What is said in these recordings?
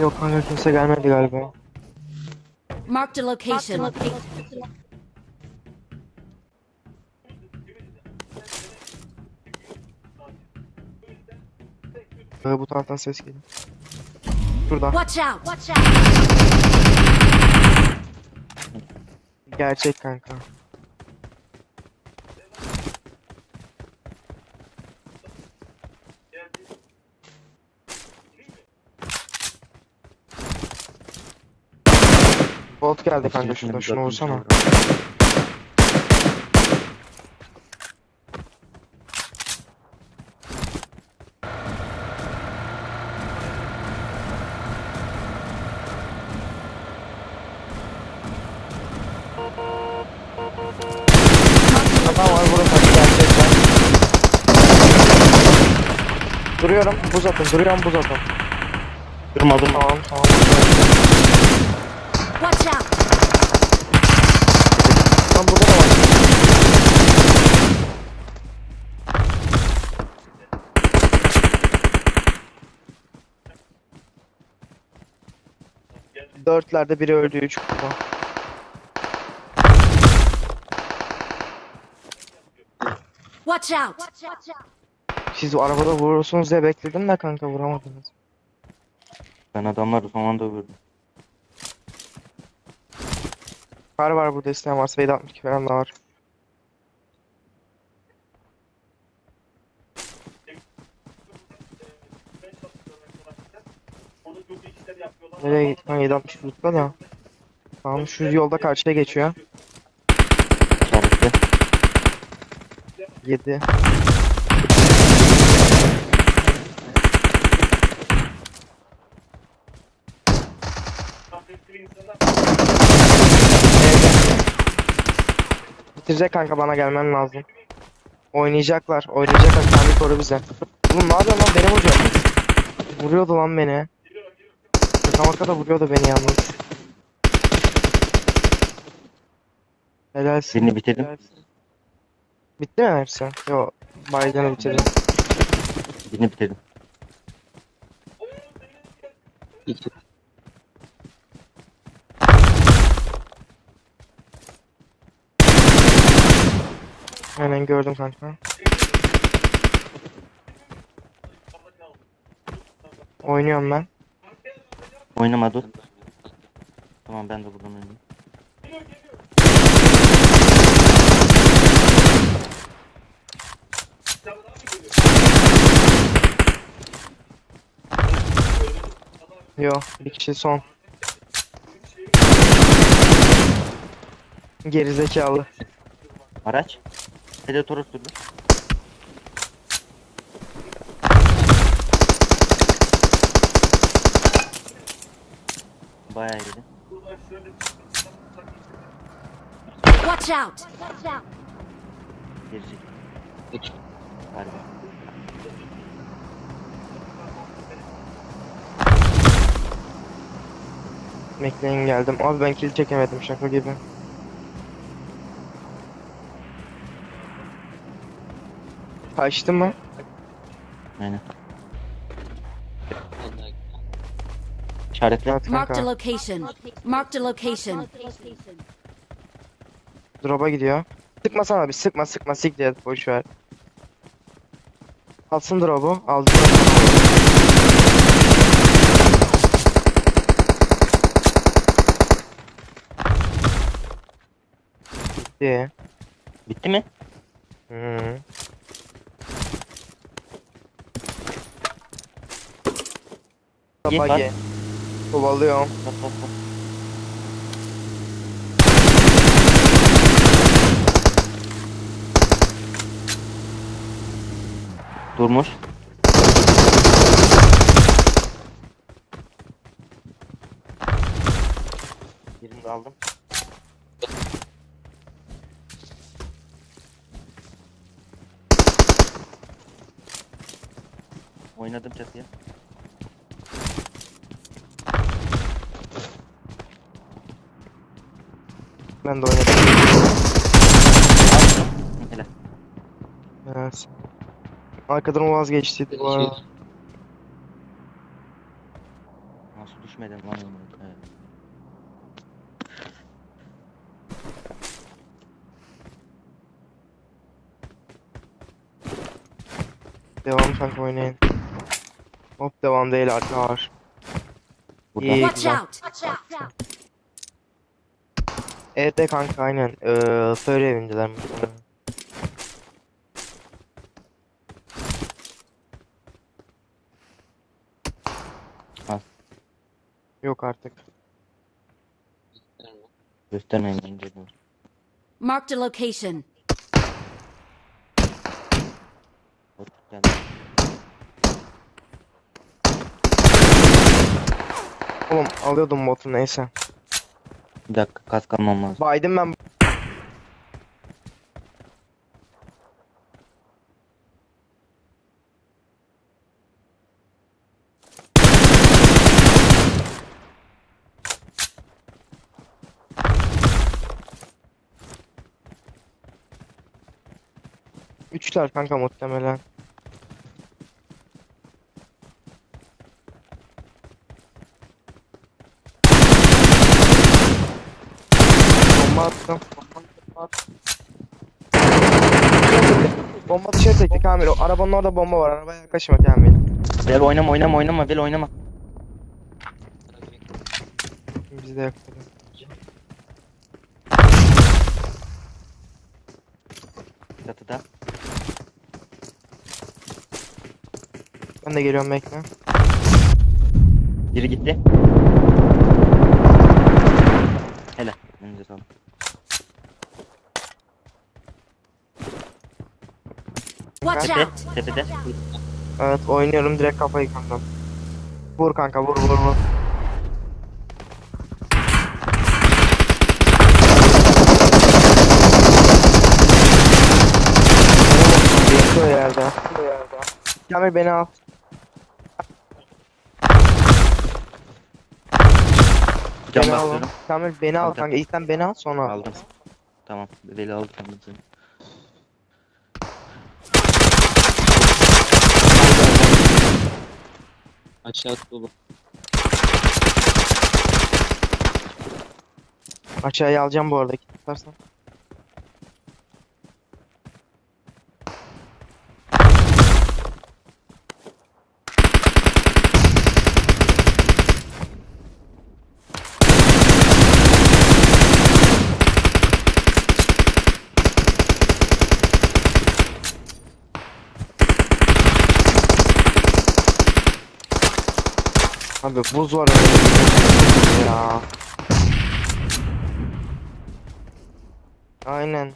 Yok kanka kimse gelmedi galiba. Marked a location. Ee, bu taraftan ses geliyor. Şurada. Watch out! Gerçek kanka. Bolt geldi kanka şurada şunu vursana. Adam var burada gerçekten. Duruyorum buz atın duruyorum buz atın. Durma durma. Tamam tamam. Watch out! Lan burada da var. Dörtlerde biri öldü, üç kupa. Watch out! Siz o arabada vurursunuz diye bekledim de kanka vuramadınız. Ben adamları son anda öldürdüm. Kar var burada isteyen varsa 762 falan da var. Nereye gittin? Ha 760 lütfen da. Tamam şu yolda karşıya geçiyor. İşaretli. 7. Bitirecek kanka bana gelmen lazım. Oynayacaklar. Oynayacaklar. Kendi koru bize. Oğlum ne yapıyorsun lan? Beni vuruyor. Vuruyordu lan beni. Şaka da vuruyordu beni yalnız. Helalsin. Birini bitirdim. Helalsin. Bitti mi hepsi? Yo. Biden'ı bitirdim. Birini bitirdim. Aynen gördüm kanka. Oynuyorum ben. Oynama dur. Tamam ben de buradan oynayayım. Yo, bir kişi son. Gerizekalı. Araç. Predator sürdü. Bayağı iyiydi. Watch out! Gelecek. Galiba. Bekleyin geldim. Abi ben kill çekemedim şaka gibi. Kaçtı mı? Aynen. İşaretle. Marked a kanka. location. Marked a location. Drop'a gidiyor. Sıkmasana bir sıkma sıkma sik diye boş ver. Alsın drop'u. Aldı. Bitti. Bitti mi? Hı. Ye, Bagi. bak. Kovalıyorum. Bak bak bak. Durmuş. Birini de aldım. Oynadım çatıya. Ben de oynadım. Helal. Evet. Arkadan vazgeçtiydi bu arada. Nasıl düşmedi? düşmedim. Aynen. Evet. Devam kanka oynayın. Hop devam değil arka. İyi. Watch out! Watch out! Evet de kanka aynen. Ee, söyle evindeler muhtemelen. Al. Yok artık. Göstermeyin bence bu. Marked a location. Bot geldi. Oğlum alıyordum botu neyse. Bir dakika kask almam lazım. Baydım ben. Üçler kanka muhtemelen. Bomba attım. Bomba attım. Bomba dışarı çekti Kamil. O arabanın orada bomba var. Arabaya yaklaşma Kamil. Vel oynama oynama oynama Vel oynama. Bizi de yakaladı. Çatıda. Ben de geliyorum bekle. Biri gitti. Hele. Önce sağ ol. Watch out! Tepede. Evet oynuyorum direkt kafayı kandım. Vur kanka vur vur vur. Yatıyor yerde. Kamil beni al. Can Beni al. basıyorum. Kamil beni al Aldım. kanka. İlk sen beni al sonra al. Aldım. Tamam. Veli aldım. ben seni. Aşağı dolu. Aşağıya alacağım bu arada. Tutarsan. Abi buz var önümüzde. ya. Aynen.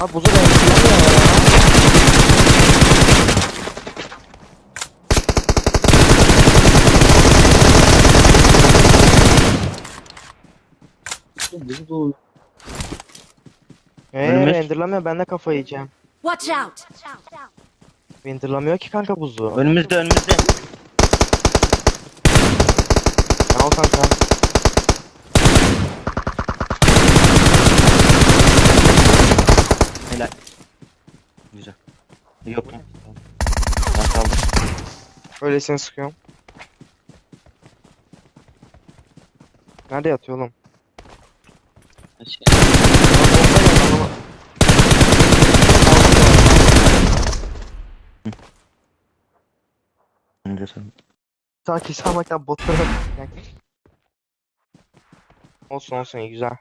Abi buzu ben kullanmıyorum ya. Bizi dolu. Eee Önümüz- renderlamıyor ben de kafayı yiyeceğim. Watch out! Renderlamıyor ki kanka buzu. Önümüzde önümüzde. Al kanka. Helal. Güzel. Yok mu? Ben kaldım. Öylesine sıkıyorum. Nerede yatıyor oğlum? Aşağı. Sen. Sanki sanmak ya botlara Olsun olsun iyi güzel.